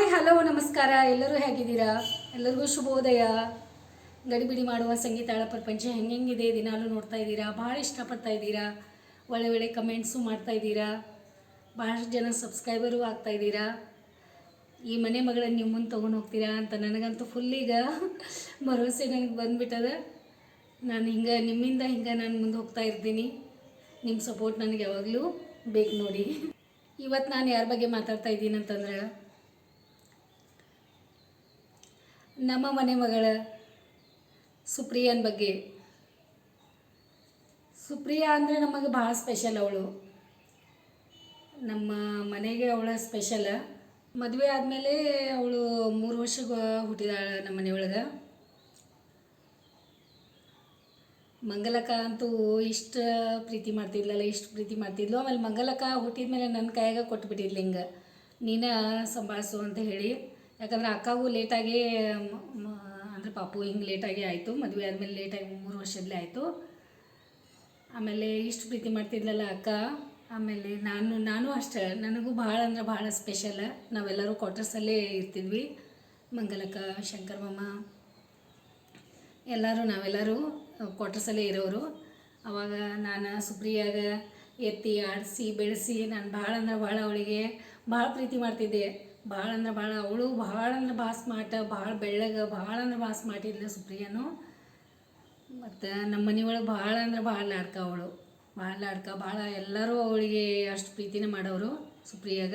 Hi, hello, ನಮಸ್ಕಾರ. ಎಲ್ಲರೂ ಹೇಗಿದ್ದೀರಾ? ಎಲ್ಲರಿಗೂ ಶುಭೋದಯ. ಗಡಿಬಿಡಿ ಮಾಡುವ ಸಂಗೀತಾಳ ಪ್ರಪಂಚ ಹೆಂಗೆ ಹೆಂಗಿದೆ ದಿನಾಲೂ ನೋಡ್ತಾ ಇದ್ದೀರಾ? ಭಾಳ ಇಷ್ಟಪಡ್ತಾ ಇದ್ದೀರಾ? ಒಳ್ಳೆ ಒಳ್ಳೆ ಕಮೆಂಟ್ಸು ಮಾಡ್ತಾ ಇದ್ದೀರಾ? ಭಾಳಷ್ಟು ಜನ ಸಬ್ಸ್ಕ್ರೈಬರು ಆಗ್ತಾ ಇದ್ದೀರಾ? ಈ ಮನೆ ಮಗಳನ್ನು ನೀವು ಮುಂದೆ ತೊಗೊಂಡು ಹೋಗ್ತೀರಾ ಅಂತ ನನಗಂತೂ ಫುಲ್ ಈಗ ಭರವಸೆ ನನಗೆ ಬಂದುಬಿಟ್ಟದ. ನಾನು ಹಿಂಗೆ, ನಿಮ್ಮಿಂದ ಹಿಂಗೆ ನಾನು ಮುಂದೆ ಹೋಗ್ತಾ ಇರ್ತೀನಿ. ನಿಮ್ಮ ಸಪೋರ್ಟ್ ನನಗೆ ಯಾವಾಗಲೂ ಬೇಕು ನೋಡಿ. ಇವತ್ತು ನಾನು ಯಾರ ಬಗ್ಗೆ ಮಾತಾಡ್ತಾ ಇದ್ದೀನಿ ಅಂತಂದ್ರೆ ನಮ್ಮ ಮನೆ ಮಗಳ ಸುಪ್ರಿಯನ್ ಬಗ್ಗೆ. ಸುಪ್ರಿಯಾ ಅಂದರೆ ನಮಗೆ ಭಾಳ ಸ್ಪೆಷಲ್ ಅವಳು. ನಮ್ಮ ಮನೆಗೆ ಅವಳ ಸ್ಪೆಷಲ್ ಮದುವೆ ಆದಮೇಲೆ ಅವಳು ಮೂರು ವರ್ಷಕ್ಕೆ ಹುಟ್ಟಿದಾಳೆ ನಮ್ಮ ಮನೆಯೊಳಗೆ ಮಂಗಲಕ ಅಂತೂ ಇಷ್ಟು ಪ್ರೀತಿ ಮಾಡ್ತಿದ್ಲಲ್ಲ, ಇಷ್ಟು ಪ್ರೀತಿ ಮಾಡ್ತಿದ್ಲು. ಆಮೇಲೆ ಮಂಗಲಕ ಹುಟ್ಟಿದ ಮೇಲೆ ನನ್ನ ಕೈಯಾಗ ಕೊಟ್ಬಿಟ್ಟಿದ್ಲು ಹಿಂಗೆ. ನೀನೇ ಸಂಭಾಳಿಸು ಅಂತ ಹೇಳಿ. ಯಾಕಂದ್ರೆ ಅಕ್ಕಗೂ ಲೇಟಾಗಿ ಅಂದರೆ ಪಾಪು ಹಿಂಗೆ ಲೇಟಾಗಿ ಆಯಿತು, ಮದುವೆ ಆದಮೇಲೆ ಲೇಟಾಗಿ ಮೂರು ವರ್ಷದಲ್ಲೇ ಆಯಿತು. ಆಮೇಲೆ ಇಷ್ಟು ಪ್ರೀತಿ ಮಾಡ್ತಿದ್ಲಲ್ಲ ಅಕ್ಕ. ಆಮೇಲೆ ನಾನು ನಾನು ಅಷ್ಟೇ. ನನಗೂ ಭಾಳ ಅಂದ್ರೆ ಭಾಳ ಸ್ಪೆಷಲ್ ನಾವೆಲ್ಲರೂ ಕ್ವಾರ್ಟರ್ಸಲ್ಲೇ ಇರ್ತಿದ್ವಿ. ಮಂಗಲಕ್ಕ, ಶಂಕರ್ ಮಾಮ, ಎಲ್ಲರೂ, ನಾವೆಲ್ಲರೂ ಕ್ವಾರ್ಟರ್ಸಲ್ಲೇ ಇರೋರು. ಅವಾಗ ನಾನು ಸುಪ್ರಿಯಾಗ ಎತ್ತಿ ಆಡಿಸಿ, ಬೆಳೆಸಿ ನಾನು ಭಾಳ ಅಂದ್ರೆ ಭಾಳ ಅವಳಿಗೆ ಭಾಳ ಪ್ರೀತಿ ಮಾಡ್ತಿದ್ದೆ. ಭಾಳ ಅಂದ್ರೆ ಭಾಳ, ಅವಳು ಭಾಳ ಅಂದ್ರೆ ಭಾಳ ಸ್ಮಾರ್ಟ್ ಭಾಳ ಬೆಳ್ಳಗೆ, ಭಾಳ ಅಂದ್ರೆ ಭಾಳ ಸ್ಮಾರ್ಟ್ ಇಲ್ಲ ಸುಪ್ರಿಯನು. ಮತ್ತು ನಮ್ಮ ಮನೆಯೊಳಗೆ ಭಾಳ ಅಂದ್ರೆ ಭಾಳ ಲಾಡ್ಕ ಅವಳು. ಭಾಳ ಲಾಡ್ಕ ಭಾಳ ಎಲ್ಲರೂ ಅವಳಿಗೆ ಅಷ್ಟು ಪ್ರೀತಿನೇ ಮಾಡೋರು ಸುಪ್ರಿಯಾಗ.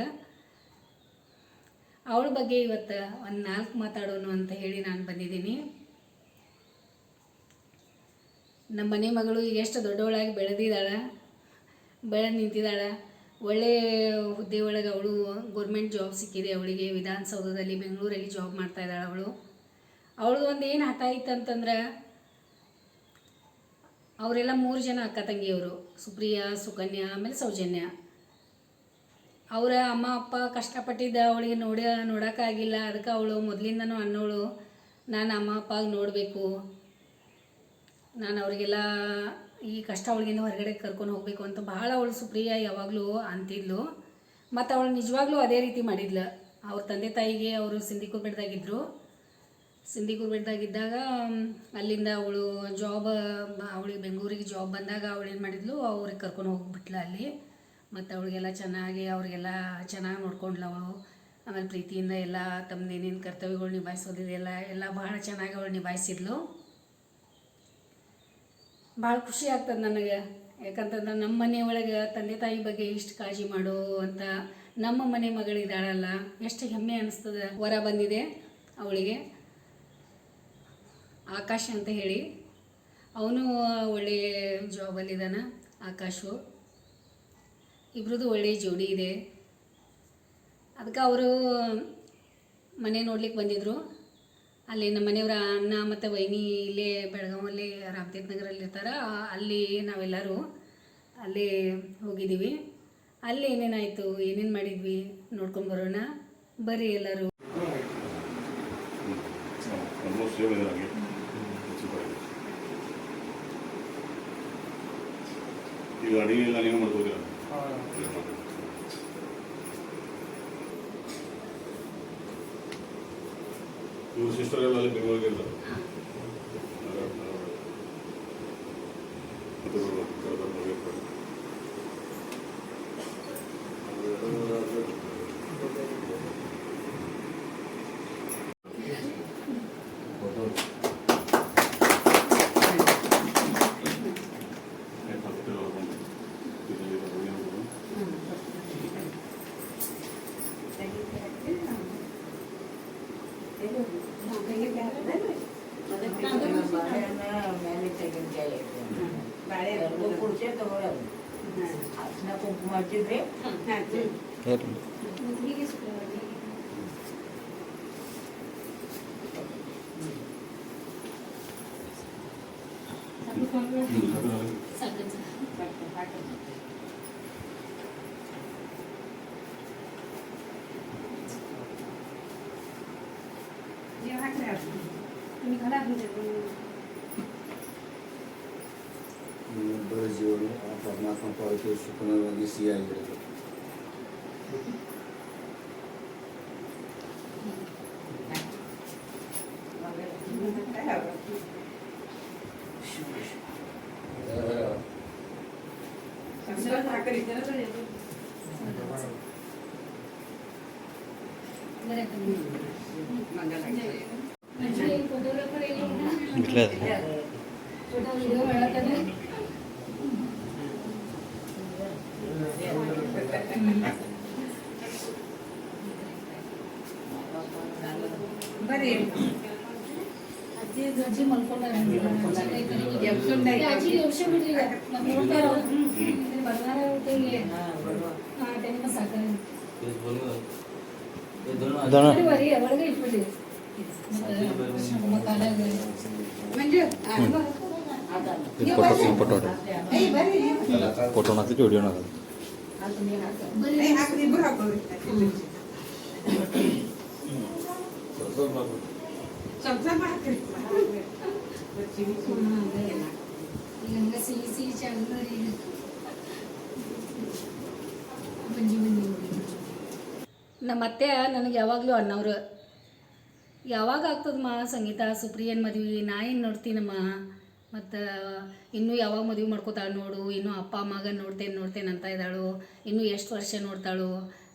ಅವಳ ಬಗ್ಗೆ ಇವತ್ತು ಒಂದು ನಾಲ್ಕು ಮಾತಾಡೋನು ಅಂತ ಹೇಳಿ ನಾನು ಬಂದಿದ್ದೀನಿ. ನಮ್ಮ ಮನೆ ಮಗಳು ಈಗ ಎಷ್ಟು ದೊಡ್ಡವಳಾಗಿ ಬೆಳೆದಿದ್ದಾಳೆ, ಬೆಳೆದು ನಿಂತಿದ್ದಾಳೆ ಒಳ್ಳೆ ಹುದ್ದೆ ಒಳಗೆ ಅವಳು ಗೌರ್ಮೆಂಟ್ ಜಾಬ್ ಸಿಕ್ಕಿದೆ. ಅವಳಿಗೆ ವಿಧಾನಸೌಧದಲ್ಲಿ ಬೆಂಗಳೂರಲ್ಲಿ ಜಾಬ್ ಮಾಡ್ತಾ ಇದ್ದಾಳೆ ಅವಳು. ಅವಳು ಒಂದು ಏನು ಹಠ ಇತ್ತು ಅಂತಂದ್ರೆ, ಅವರೆಲ್ಲ ಮೂರು ಜನ ಅಕ್ಕ ತಂಗಿಯವರು, ಸುಪ್ರಿಯಾ, ಸುಕನ್ಯಾ, ಆಮೇಲೆ ಸೌಜನ್ಯ. ಅವರ ಅಮ್ಮ, ಅಪ್ಪ ಕಷ್ಟಪಟ್ಟಿದ್ದ ಅವಳಿಗೆ ನೋಡ, ನೋಡೋಕ್ಕಾಗಿಲ್ಲ. ಅದಕ್ಕೆ ಅವಳು ಮೊದಲಿಂದನೂ ಅನ್ನೋಳು, ನಾನು ಅಮ್ಮ, ಅಪ್ಪಾಗ ನೋಡಬೇಕು. ನಾನು ಅವರಿಗೆಲ್ಲ ಈ ಕಷ್ಟ ಅವಳಿಗಿಂದ ಹೊರಗಡೆ ಕರ್ಕೊಂಡು ಹೋಗಬೇಕು ಅಂತ ಭಾಳ ಅವಳು ಸುಪ್ರಿಯ ಯಾವಾಗಲೂ ಅಂತಿದ್ಲು. ಮತ್ತು ಅವಳು ನಿಜವಾಗ್ಲೂ ಅದೇ ರೀತಿ ಮಾಡಿದ್ಲು. ಅವ್ರ ತಂದೆ ತಾಯಿಗೆ ಅವರು ಸಿಂಧಿಕೂರ್ ಬೆಟ್ಟದಾಗಿದ್ದರು ಸಿಂಧಿಕೂರ್ ಬೆಟ್ಟದಾಗಿದ್ದಾಗ ಅಲ್ಲಿಂದ ಅವಳು ಜಾಬ್ ಅವಳಿಗೆ ಬೆಂಗಳೂರಿಗೆ ಜಾಬ್ ಬಂದಾಗ ಅವಳು ಏನು ಮಾಡಿದ್ಲು, ಅವ್ರಿಗೆ ಕರ್ಕೊಂಡು ಹೋಗ್ಬಿಟ್ಲ ಅಲ್ಲಿ. ಮತ್ತು ಅವಳಿಗೆಲ್ಲ ಚೆನ್ನಾಗಿ, ಅವ್ರಿಗೆಲ್ಲ ಚೆನ್ನಾಗಿ ನೋಡ್ಕೊಂಡ್ಲು ಅವಳು. ಆಮೇಲೆ ಪ್ರೀತಿಯಿಂದ ಎಲ್ಲ ತಮ್ಮದೇನೇನು ಕರ್ತವ್ಯಗಳು ನಿಭಾಯಿಸೋದಿದೆಲ್ಲ ಎಲ್ಲ ಭಾಳ ಚೆನ್ನಾಗಿ ಅವಳು ನಿಭಾಯಿಸಿದ್ಲು. ಭಾಳ ಖುಷಿ ಆಗ್ತದೆ ನನಗೆ. ಯಾಕಂತಂದ್ರೆ ನಮ್ಮ ಮನೆ ಒಳಗೆ ತಂದೆ ತಾಯಿ ಬಗ್ಗೆ ಇಷ್ಟು ಕಾಳಜಿ ಮಾಡು ಅಂತ ನಮ್ಮ ಮನೆ ಮಗಳಿದ್ದಾಳಲ್ಲ ಎಷ್ಟು ಹೆಮ್ಮೆ ಅನಿಸ್ತದೆ. ವರ ಬಂದಿದೆ ಅವಳಿಗೆ. ಆಕಾಶ್ ಅಂತ ಹೇಳಿ. ಅವನು ಒಳ್ಳೆಯ ಜಾಬಲ್ಲಿದ್ದಾನೆ ಆಕಾಶು. ಇಬ್ರದ್ದು ಒಳ್ಳೆಯ ಜೋಡಿ ಇದೆ. ಅದಕ್ಕೆ ಅವರು ಮನೆ ನೋಡ್ಲಿಕ್ಕೆ ಬಂದಿದ್ದರು ಅಲ್ಲಿ ನಮ್ಮ ಮನೆಯವರ ಅಣ್ಣ ಮತ್ತು ವೈನಿ ಇಲ್ಲೇ ಬೆಳಗಾವಲ್ಲಿ ರಾಮತೀರ್ಥ ನಗರಲ್ಲಿ ಇರ್ತಾರೆ. ಅಲ್ಲಿ ನಾವೆಲ್ಲರೂ ಅಲ್ಲಿ ಹೋಗಿದ್ದೀವಿ. ಅಲ್ಲಿ ಏನೇನಾಯಿತು ಏನೇನು ಮಾಡಿದ್ವಿ ನೋಡ್ಕೊಂಡು ಬರೋಣ. ಬರ್ರಿ ಎಲ್ಲರೂ. ಈಗ ಅಡಿಗೆ ಎಲ್ಲ ನೀವು ಮಾಡ್ಬೋದಿಲ್ಲ ಇವ್ರ ಸಿಸ್ಟರ್ ಎಲ್ಲ ಅಲ್ಲಿ ಬೆಂಗಳೂರಿಗೆ ಇರ್ತಾರೆ ಮತ್ತೆ ಬರ್ಬೋದು, ಕರ್ಕೊಂಡು ಹೋಗಿರ್ತಾರೆ. ಆಯ್ತು, ಮತ್ತೆ ಹೋಗ್ಬೋದು. ಇಲ್ಲಿ ಹೋಗಿ ಹೋಗ್ಬೋದು. ಮೇಲೆ ತೆಂಗಿನಕಾಯಿ ಬಾಳೆ ಕುರ್ಚಿ ತಗೊಳ್ಳೋದು ಅರ್ಶಿನ ಕುಂಕುಮ ಹಚ್ಚಿದ್ರೆ ಹ್ಮ್, जेवायचं आहे तुम्ही घरात बरं जीवन परमात्मा ಫೋಟೋ ವಿಡಿಯೋ ಮಾಡತ್ತಾನೆ ಬರ್ರಿ ಅಜ್ಜಿ ಅಜ್ಜಿ ಮಲ್ಕೊಂಡಾರ ಅಜ್ಜಿ ಯೋಶ ಬಿಡ್ರಿ ನಮ್ಮ ನೋಡ್ತಾರ ಬರ್ತಾರ ಹೊತ್ತಿಗೆ ಆ ಟೈಮ್ ಸಾಕಾಗ ಬರೀ ಒಳಗೆ ಇಟ್ಬಿಡಿ ಫೋಟೋ ಫೋಟೋ ಫೋಟೋ ಸಿಹಿ ಸಿಹಿ ಚಂದ ನಮ್ಮ ಅತ್ತೆ ನನಗೆ ಯಾವಾಗಲೂ ಅಣ್ಣವ್ರು ಯಾವಾಗ ಆಗ್ತದಮ್ಮ ಸಂಗೀತ? ಸುಪ್ರಿಯನ್ ಮದುವೆ, ನಾ ಏನು ನೋಡ್ತೀನಮ್ಮ? ಮತ್ತು ಇನ್ನೂ ಯಾವಾಗ ಮದುವೆ ಮಾಡ್ಕೋತಾಳೆ ನೋಡು, ಇನ್ನೂ ಅಪ್ಪ, ಅಮ್ಮಗ ನೋಡ್ತೇನೆ ನೋಡ್ತೇನೆ ಅಂತ ಇದ್ದಾಳು. ಇನ್ನೂ ಎಷ್ಟು ವರ್ಷ ನೋಡ್ತಾಳು?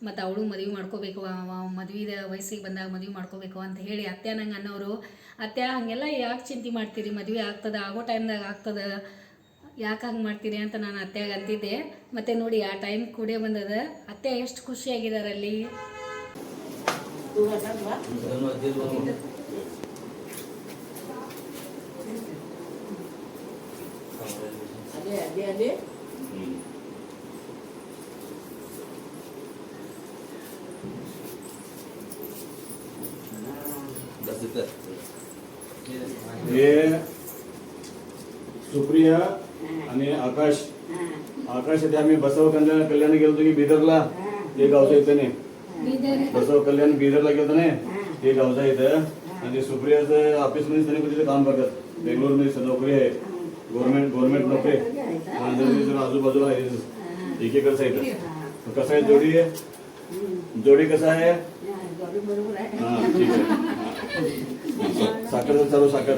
ಮತ್ತು ಅವಳು ಮದುವೆ ಮಾಡ್ಕೋಬೇಕು ಮದುವೆ ವಯಸ್ಸಿಗೆ ಬಂದಾಗ ಮದುವೆ ಮಾಡ್ಕೋಬೇಕು ಅಂತ ಹೇಳಿ ಅತ್ತೆ ನಂಗೆ ಅನ್ನೋರು ಅತ್ತೆ ಹಾಗೆಲ್ಲ ಯಾಕೆ ಚಿಂತೆ ಮಾಡ್ತೀರಿ? ಮದುವೆ ಆಗ್ತದೆ, ಆಗೋ ಟೈಮ್ದಾಗ ಆಗ್ತದ, ಯಾಕೆ ಹಂಗೆ ಮಾಡ್ತೀರಿ? ಅಂತ ನಾನು ಅತ್ತೆಗೆ ಅಂತಿದ್ದೆ. ಮತ್ತು ನೋಡಿ, ಆ ಟೈಮ್ ಕೂಡೇ ಬಂದದ. ಅತ್ತೆ ಎಷ್ಟು ಖುಷಿಯಾಗಿದ್ದಾರೆ ಅಲ್ಲಿ हे सुप्रिया आणि आकाश. आकाश आम्ही बसव कल्याण कल्याण गेलो की बिदरला. ते गावच्या इथे बसव कल्याण बिदरला गेलो नाही हे गावचं इथं. आणि सुप्रियाचं ऑफिसमध्ये त्यांनी कुठे काम करतात? बेंगलोरमध्ये नोकरी आहे. गव्हर्नमेंट गव्हर्नमेंट नोकरी आहे. आणि आजूबाजूला आहे एकेकडचं इथं कसं आहे? जोडी आहे? जोडी कसं आहे? बरोबर आहे हा ठीक आहे. हा. साखर चालू साखर.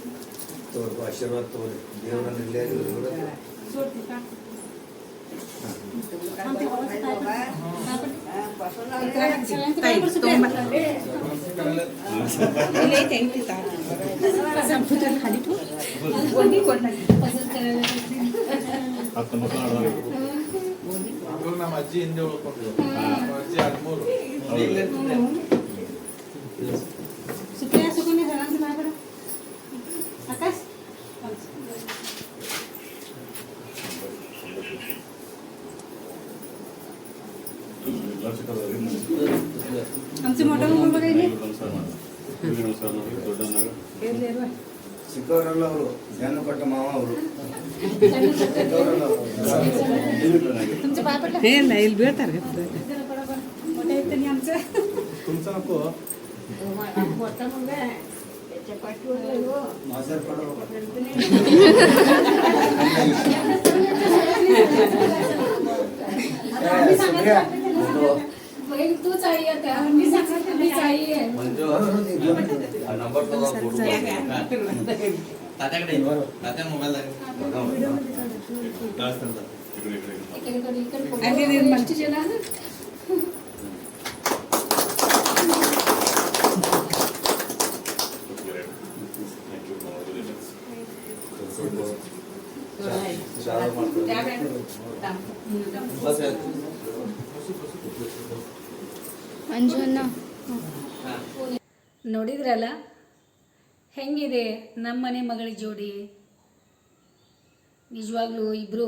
ತೋರ್ಕು ಆಶೀರ್ವಾದ ತೋರಿ ದೇವರನ್ನ ಇಲ್ಲೇ ಹತ್ತು ಮಕ್ಕಳು ಆಡ್ದಾಗ. ಮಕ್ಕಳು ನಮ್ಮ ಅಜ್ಜಿ ಹಿಂದೆ ಉಳ್ಕೊಂಡಿದ್ರು ನಮ್ಮ ಅಜ್ಜಿ ಹದಿಮೂರು ಸಿಕ್ಕವರಲ್ಲ ಅವರು ಜನ ಕೊಟ್ಟ ಮಾವ ಅವರು ಇಲ್ಲ ಇಲ್ಲಿ ಬೀಳ್ತಾರೆ. ತುಮಸಾಕು ಮಾಸರ್ ಕೊಡಬೇಕು तो चाहिए था हमने सखा को भी चाहिए नंबर तो बोलू तात्याकडे तात्या मोबाईल दाखव చాలా చాలా మాట్లాడు ಅಂಜುನ ನೋಡಿದ್ರಲ್ಲ? ಹೆಂಗಿದೆ ನಮ್ಮನೆ ಮಗಳ ಜೋಡಿ? ನಿಜವಾಗ್ಲೂ ಇಬ್ರು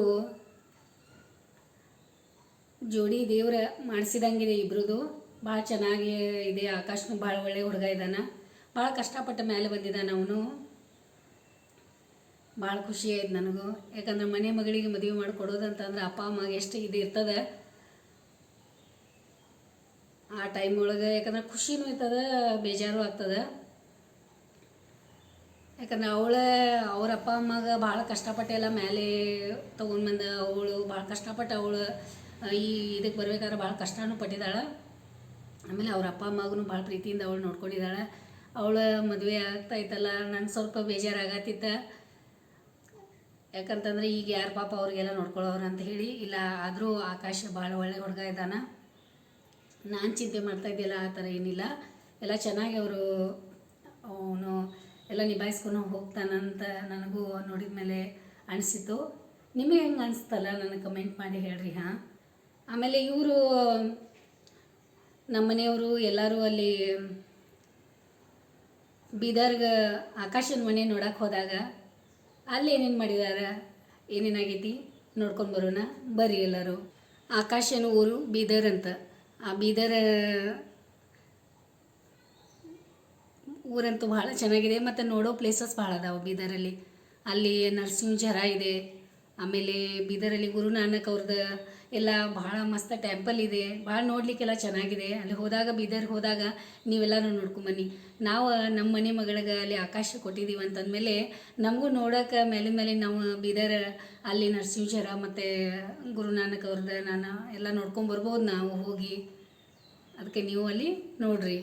ಜೋಡಿ ದೇವ್ರ ಮಾಡಿಸಿದಂಗಿದೆ ಇಬ್ರುದು. ಭಾಳ ಚೆನ್ನಾಗಿ ಇದೆ. ಆಕಾಶನು ಭಾಳ ಒಳ್ಳೆ ಹುಡುಗ ಇದ್ದಾನ. ಭಾಳ ಕಷ್ಟಪಟ್ಟ ಮೇಲೆ ಬಂದಿದ್ದಾನ ಅವನು. ಭಾಳ ಖುಷಿ ಆಯ್ತು ನನಗೂ. ಯಾಕಂದ್ರೆ ಮನೆ ಮಗಳಿಗೆ ಮದುವೆ ಮಾಡಿಕೊಡೋದಂತಂದ್ರೆ ಅಪ್ಪ, ಅಮ್ಮಗೆ ಎಷ್ಟು ಇದು ಇರ್ತದೆ. ಆ ಟೈಮ್ ಒಳಗೆ, ಯಾಕಂದ್ರೆ ಖುಷಿನೂ ಇರ್ತದೆ, ಬೇಜಾರು ಆಗ್ತದೆ. ಯಾಕಂದ್ರೆ ಅವಳ, ಅವ್ರ ಅಪ್ಪ ಅಮ್ಮಗೆ ಭಾಳ ಕಷ್ಟಪಟ್ಟೆಲ್ಲ ಮೇಲೆ ತೊಗೊಂಡು ಬಂದ ಅವಳು, ಭಾಳ ಕಷ್ಟಪಟ್ಟು ಅವಳು. ಈ ಇದಕ್ಕೆ ಬರ್ಬೇಕಾದ್ರೆ ಭಾಳ ಕಷ್ಟನೂ ಪಟ್ಟಿದ್ದಾಳೆ. ಆಮೇಲೆ ಅವ್ರ ಅಪ್ಪ ಅಮ್ಮಗೂ ಭಾಳ ಪ್ರೀತಿಯಿಂದ ಅವಳು ನೋಡ್ಕೊಂಡಿದ್ದಾಳೆ. ಅವಳ ಮದುವೆ ಆಗ್ತಾಯಿತ್ತಲ್ಲ ನಂಗೆ ಸ್ವಲ್ಪ ಬೇಜಾರಾಗತ್ತಿತ್ತ. ಯಾಕಂತಂದ್ರೆ ಈಗ ಯಾರು ಪಾಪ ಅವ್ರಿಗೆಲ್ಲ ನೋಡ್ಕೊಳ್ಳೋರು ಅಂತ ಹೇಳಿ, ಇಲ್ಲ ಆದರೂ ಆಕಾಶ ಭಾಳ ಒಳ್ಳೆ ಹುಡುಗ ಇದ್ದಾನ. ನಾನು ಚಿಂತೆ ಮಾಡ್ತಾ ಇದ್ದಿಲ್ಲ ಆ ಥರ ಏನಿಲ್ಲ. ಎಲ್ಲ ಚೆನ್ನಾಗಿ ಅವರು, ಅವನು ಎಲ್ಲ ನಿಭಾಯಿಸ್ಕೊಂಡು ಹೋಗ್ತಾನಂತ ನನಗೂ ನೋಡಿದ ಮೇಲೆ ಅನಿಸಿತು ನಿಮಗೆ ಹೆಂಗೆ ಅನಿಸ್ತಲ್ಲ ನನಗೆ ಕಮೆಂಟ್ ಮಾಡಿ ಹೇಳ್ರಿ, ಹಾಂ? ಆಮೇಲೆ ಇವರು, ನಮ್ಮ ಮನೆಯವರು ಎಲ್ಲರೂ ಅಲ್ಲಿ ಬೀದರ್ಗೆ ಆಕಾಶನ ಮನೆ ನೋಡಕ್ಕೆ ಹೋದಾಗ ಅಲ್ಲಿ ಏನೇನು ಮಾಡಿದಾರೆ? ಏನೇನಾಗೈತಿ? ನೋಡ್ಕೊಂಡು ಬರೋಣ. ಬರ್ರಿ ಎಲ್ಲರೂ. ಆಕಾಶನ ಊರು ಬೀದರ್ ಅಂತ. ಆ ಬೀದರ್ ಊರಂತೂ ಭಾಳ ಚೆನ್ನಾಗಿದೆ. ಮತ್ತು ನೋಡೋ ಪ್ಲೇಸಸ್ ಭಾಳ ಅದಾವೆ ಬೀದರಲ್ಲಿ. ಅಲ್ಲಿ ನರಸಿಂಹ ಜರ ಇದೆ. ಆಮೇಲೆ ಬೀದರಲ್ಲಿ ಗುರುನಾನಕ್ ಅವ್ರದ್ದು ಎಲ್ಲ ಭಾಳ ಮಸ್ತ್ ಟೆಂಪಲ್ ಇದೆ. ಭಾಳ ನೋಡ್ಲಿಕ್ಕೆಲ್ಲ ಚೆನ್ನಾಗಿದೆ. ಅಲ್ಲಿ ಹೋದಾಗ ಬೀದರ್ ಹೋದಾಗ ನೀವೆಲ್ಲರೂ ನೋಡ್ಕೊಂಬನ್ನಿ. ನಾವು ನಮ್ಮ ಮನೆ ಮಗಳಿಗೆ ಅಲ್ಲಿ ಆಕಾಶ ಕೊಟ್ಟಿದ್ದೀವಿ ಅಂತಂದಮೇಲೆ ನಮಗೂ ನೋಡೋಕೆ ಮೇಲೆ ಮೇಲೆ ನಾವು ಬೀದರ್ ಅಲ್ಲಿ ನರಸಿಂಹರ ಮತ್ತು ಗುರುನಾನಕ್ ಅವ್ರದ್ದು ನಾನು ಎಲ್ಲ ನೋಡ್ಕೊಂಬರ್ಬೋದು ನಾವು ಹೋಗಿ. ಅದಕ್ಕೆ ನೀವು ಅಲ್ಲಿ ನೋಡ್ರಿ.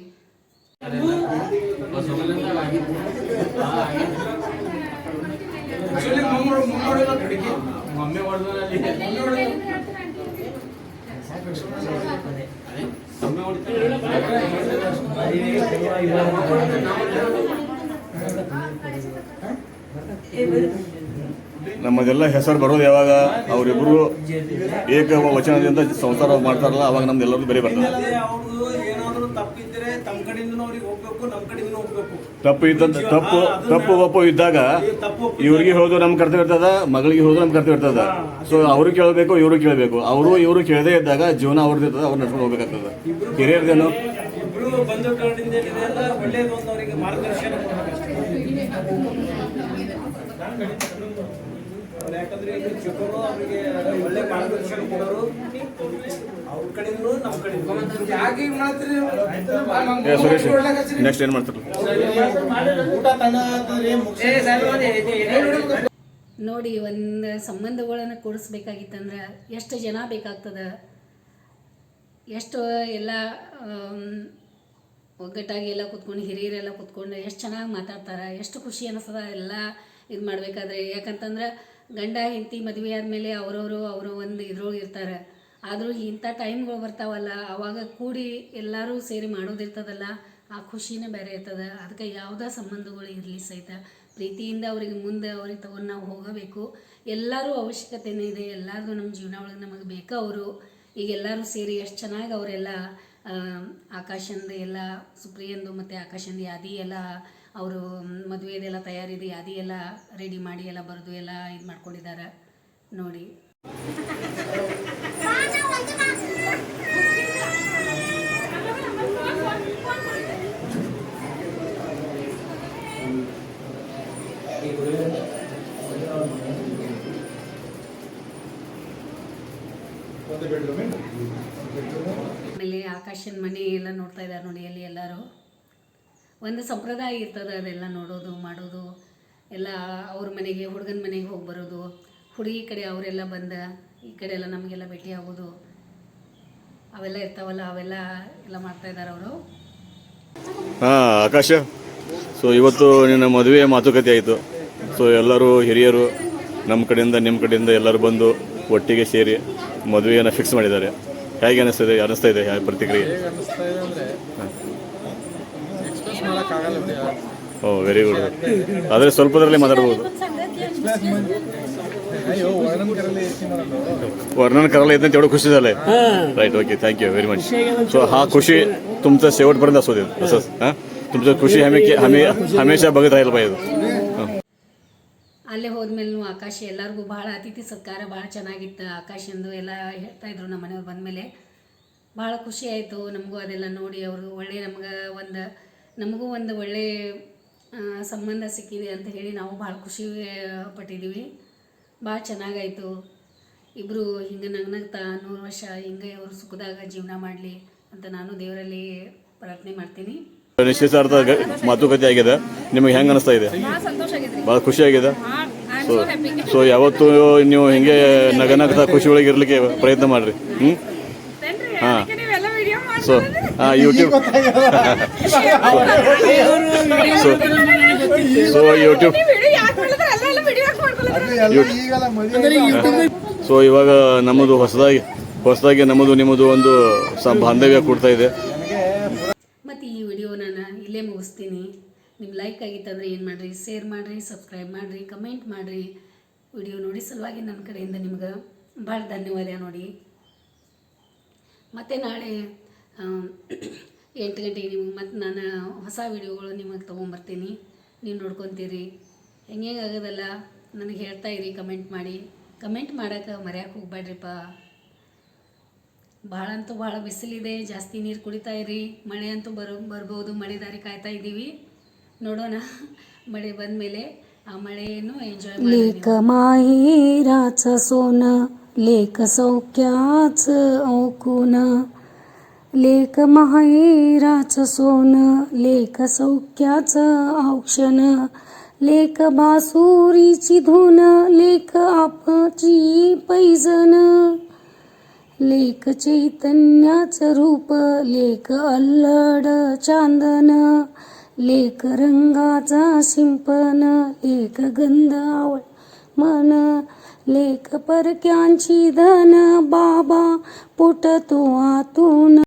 ನಮ್ಮದೆಲ್ಲ ಹೆಸರು ಬರೋದು ಯಾವಾಗ? ಅವರಿಬ್ಬರು ಏಕ ವಚನದಿಂದ ಸಂಸಾರ ಮಾಡ್ತಾರಲ್ಲ ಅವಾಗ ನಮ್ದು ಎಲ್ಲರೂ ಬೆಲೆ ಬರ್ತದೆ. ತಪ್ಪು ಇದ್ದಂತ ತಪ್ಪು ತಪ್ಪು ಒಪ್ಪು ಇದ್ದಾಗ ಇವ್ರಿಗೆ ಹೋದ್ರು ನಮ್ ಕರ್ತವ್ಯ ಇರ್ತದ ಮಗಳಿಗೆ ಹೋದ್ರು ನಮ್ ಕರ್ತವ್ಯ ಇರ್ತದ. ಸೊ ಅವರು ಕೇಳಬೇಕು ಇವರು ಕೇಳಬೇಕು. ಅವರು ಇವರು ಕೇಳದೇ ಇದ್ದಾಗ ಜೀವನ ಅವ್ರದ್ದು ಇರ್ತದ ಅವ್ರು ನಡ್ಕೊಂಡು ಹೋಗ್ಬೇಕಾಗ್ತದ. ಹಿರಿಯರ್ದೇನು ಇಬ್ರು ಬಂಧು ಕಡೆಯಿಂದ ಏನಿದೆ ಅಲ್ಲ ಒಳ್ಳೇದು ಒಂದು ಅವರಿಗೆ ಮಾರ್ಗದರ್ಶನ ಕೊಡ್ಬೇಕಷ್ಟೇ ಅವ್ರು ಅವರಿಗೆ ಒಳ್ಳೆ ಮಾರ್ಗದರ್ಶನ ಕೊಡೋರು. ಅವ್ರ ಕಡೆಯಿಂದ ನಮ್ಮ ಕಡೆಯಿಂದ ಯಾಕೆ ಹಿಂಗ್ ಮಾಡ್ತೀರಿ? ಏ ಸುರೇಶ್ ನೆಕ್ಸ್ಟ್ ಏನ್ ಮಾಡ್ತಾರೆ? ನೋಡಿ ಒಂದು ಸಂಬಂಧಗಳನ್ನ ಕೂಡಿಸ್ಬೇಕಾಗಿತ್ತಂದ್ರೆ ಎಷ್ಟು ಜನ ಬೇಕಾಗ್ತದ? ಎಷ್ಟು ಎಲ್ಲ ಒಗ್ಗಟ್ಟಾಗಿ ಎಲ್ಲ ಕುತ್ಕೊಂಡು ಹಿರಿಯರೆಲ್ಲ ಕೂತ್ಕೊಂಡು ಎಷ್ಟು ಚೆನ್ನಾಗಿ ಮಾತಾಡ್ತಾರ? ಎಷ್ಟು ಖುಷಿ ಅನಿಸ್ತದ? ಎಲ್ಲ ಇದು ಮಾಡಬೇಕಾದ್ರೆ? ಯಾಕಂತಂದ್ರೆ ಗಂಡ, ಹೆಂಡತಿ ಮದುವೆ ಆದಮೇಲೆ ಅವರವರು ಅವರು ಒಂದು ಇದ್ರೊಳಗೆ ಇರ್ತಾರೆ. ಆದರೂ ಇಂಥ ಟೈಮ್ಗಳು ಬರ್ತಾವಲ್ಲ, ಅವಾಗ ಕೂಡಿ ಎಲ್ಲರೂ ಸೇರಿ ಮಾಡೋದಿರ್ತದಲ್ಲ, ಆ ಖುಷಿನೇ ಬೇರೆ ಇರ್ತದೆ. ಅದಕ್ಕೆ ಯಾವುದೇ ಸಂಬಂಧಗಳು ಇರಲಿ ಸಹಿತ. ಪ್ರೀತಿಯಿಂದ ಅವ್ರಿಗೆ ಮುಂದೆ ಅವ್ರಿಗೆ ತಗೊಂಡು ನಾವು ಹೋಗಬೇಕು. ಎಲ್ಲರೂ ಅವಶ್ಯಕತೆನೇ ಇದೆ. ಎಲ್ಲರಿಗೂ ನಮ್ಮ ಜೀವನ ಒಳಗೆ ನಮಗೆ ಬೇಕು ಅವರು. ಈಗ ಎಲ್ಲರೂ ಸೇರಿ ಎಷ್ಟು ಚೆನ್ನಾಗಿ ಅವರೆಲ್ಲ ಆಕಾಶಂದು ಎಲ್ಲ, ಸುಪ್ರಿಯಂದು ಮತ್ತು ಆಕಾಶಂದು ಯಾದಿ ಎಲ್ಲ ಅವರು ಮದುವೆದೆಲ್ಲ ತಯಾರಿದೆ ಯಾದಿ ಎಲ್ಲ ರೆಡಿ ಮಾಡಿ ಎಲ್ಲ ಬರೆದು ಎಲ್ಲ ಇದು ಮಾಡ್ಕೊಂಡಿದ್ದಾರೆ ನೋಡಿ. ಆಮೇಲೆ ಆಕಾಶನ ಮನೆ ಎಲ್ಲ ನೋಡ್ತಾ ಇದ್ದಾರೆ ನೋಡಿ ಅಲ್ಲಿ ಎಲ್ಲರೂ. ಒಂದು ಸಂಪ್ರದಾಯ ಇರ್ತದೆ ಅದೆಲ್ಲ ನೋಡೋದು ಮಾಡೋದು ಎಲ್ಲ ಅವ್ರ ಮನೆಗೆ ಹುಡುಗನ ಮನೆಗೆ ಹೋಗಿ ಬರೋದು ಹುಡುಗಿ ಕಡೆ ಅವರೆಲ್ಲ ಬಂದ ಈ ಕಡೆ ಎಲ್ಲ ನಮಗೆಲ್ಲ ಭೇಟಿ ಆಗೋದು ಅವೆಲ್ಲ ಇರ್ತಾವಲ್ಲ ಅವೆಲ್ಲ ಎಲ್ಲ ಮಾಡ್ತಾ ಇದ್ದಾರೆ ಅವರು. ಹಾಂ ಆಕಾಶ. ಸೊ ಇವತ್ತು ನಿನ್ನ ಮದುವೆ ಮಾತುಕತೆ ಆಯಿತು. ಸೊ ಎಲ್ಲರೂ ಹಿರಿಯರು ನಮ್ಮ ಕಡೆಯಿಂದ ನಿಮ್ಮ ಕಡೆಯಿಂದ ಎಲ್ಲರೂ ಬಂದು ಒಟ್ಟಿಗೆ ಸೇರಿ ಮದುವೆಯನ್ನು ಫಿಕ್ಸ್ ಮಾಡಿದ್ದಾರೆ. ಹೇಗೆ ಅನಿಸ್ತದೆ ಅನಿಸ್ತಾ ಇದೆ ಯಾವ ಪ್ರತಿಕ್ರಿಯೆ ಹೇಗೆ ಅನಿಸ್ತಾ ಇದೆ ಅಂದ್ರೆ ಎಕ್ಸ್ಪ್ರೆಸ್ ಮಾಡಕ್ಕಾಗಲ್ಲ ಬಿಡಿ ಓ ವೆರಿ ಗುಡ್ ಆದರೆ ಸ್ವಲ್ಪದರಲ್ಲೇ ಮಾತಾಡ್ಬೋದು ಅಯ್ಯೋ ವರ್ಣನ್ ಕರಲ್ಲಿ ಯೋಚನೆ ಮಾಡೋದು वर्णन करायला येत नाही तेवढं खुशी झालंय right okay thank you very much so हा खुशी तुमचं शेवटपर्यंत असू दे असंच हां तुमचं खुशी हमी हमी हमेशा बघत राहायला पाहिजे हां ಅಲ್ಲೇ ಹೋದ್ಮೇಲೆ ಆಕಾಶ ಎಲ್ಲರಿಗೂ ಭಾಳ ಅತಿಥಿ ಸತ್ಕಾರ ಭಾಳ ಚೆನ್ನಾಗಿತ್ತು ಆಕಾಶಂದು ಎಲ್ಲ ಹೇಳ್ತಾ ಇದ್ರು ನಮ್ಮ ಮನೆಯವ್ರು ಬಂದಮೇಲೆ ಭಾಳ ಖುಷಿ ಆಯಿತು ನಮಗೂ ಅದೆಲ್ಲ ನೋಡಿ ಅವರು ಒಳ್ಳೆ ನಮ್ಗೆ ಒಂದು ನಮಗೂ ಒಂದು ಒಳ್ಳೆ ಸಂಬಂಧ ಸಿಕ್ಕಿದೆ ಅಂತ ಹೇಳಿ ನಾವು ಭಾಳ ಖುಷಿ ಪಟ್ಟಿದ್ದೀವಿ ಭಾಳ ಚೆನ್ನಾಗಾಯಿತು. ಇಬ್ಬರು ಹಿಂಗೆ ನಗ್ನಗ್ತಾ ನೂರು ವರ್ಷ ಹಿಂಗೆ ಅವರು ಸುಖದಾಗ ಜೀವನ ಮಾಡಲಿ ಅಂತ ನಾನು ದೇವರಲ್ಲಿ ಪ್ರಾರ್ಥನೆ ಮಾಡ್ತೀನಿ. ನಿಶ್ಚಿತಾರ್ಥ ಮಾತುಕತೆ ಆಗಿದೆ. ನಿಮಗೆ ಹೆಂಗೆ ಅನಿಸ್ತಾ ಇದೆ? ಭಾಳ ಖುಷಿ ಆಗಿದೆ. ಸೊ ಸೊ ಯಾವತ್ತು ನೀವು ಹಿಂಗೆ ನಗನಗ್ತಾ ಖುಷಿ ಒಳಗೆ ಇರಲಿಕ್ಕೆ ಪ್ರಯತ್ನ ಮಾಡಿರಿ. ಹ್ಞೂ ಹಾಂ. So YouTube so YouTube so ಇವಾಗ ನಮ್ಮದು ಹೊಸದಾಗಿ ಹೊಸದಾಗಿ ನಮ್ಮದು, ನಿಮ್ಮದು ಒಂದು ಬಾಂಧವ್ಯ ಕೊಡ್ತಾ ಇದೆ. ಮತ್ತು ಈ ವಿಡಿಯೋ ನಾನು ಇಲ್ಲೇ ಮುಗಿಸ್ತೀನಿ. ನಿಮ್ಮ ಲೈಕ್ ಆಗಿತ್ತಂದ್ರೆ ಏನು ಮಾಡಿರಿ? ಶೇರ್ ಮಾಡಿರಿ ಸಬ್ಸ್ಕ್ರೈಬ್ ಮಾಡಿರಿ ಕಮೆಂಟ್ ಮಾಡಿರಿ. ವಿಡಿಯೋ ನೋಡಿ ಸಲುವಾಗಿ ನನ್ನ ಕಡೆಯಿಂದ ನಿಮ್ಗೆ ಭಾಳ ಧನ್ಯವಾದ ನೋಡಿ. ಮತ್ತು ನಾಳೆ ಎಂಟು ಗಂಟೆಗೆ ನಿಮಗೆ ಮತ್ತು ನಾನು ಹೊಸ ವಿಡಿಯೋಗಳು ನಿಮಗೆ ತೊಗೊಂಬರ್ತೀನಿ ನೀವು ನೋಡ್ಕೊತೀರಿ ಹೆಂಗೆ ಆಗೋದಲ್ಲ ನನಗೆ ಹೇಳ್ತಾ ಇರಿ ಕಮೆಂಟ್ ಮಾಡಿ ಕಮೆಂಟ್ ಮಾಡೋಕೆ ಮರ್ಯಾಕೆ ಹೋಗ್ಬೇಡ್ರಿಪ್ಪ ಭಾಳ ಅಂತೂ ಭಾಳ ಬಿಸಿಲಿದೆ ಜಾಸ್ತಿ ನೀರು ಕುಡಿತಾ ಇರಿ ಮಳೆ ಅಂತೂ ಬರೋ ಬರ್ಬೋದು ಮಳೆ ದಾರಿ ಕಾಯ್ತಾ ಇದ್ದೀವಿ ನೋಡೋಣ ಮಳೆ ಬಂದಮೇಲೆ ಆ ಮಳೆಯನ್ನು ಎಂಜಾಯ್ लेक माहेराचं सोनं लेक सौख्याचं औकून लेक माहेराचं सोन लेख सौख्याच औक्षण. लेक बासुरीची धून लेक आपची पैजन. लेख चैतन्याचं रूप लेख अल्लड चांदन. लेख रंगाचा शिंपण लेख गंध आवड मन. लेक परक्यांची धन बाबा पुटतो आतून.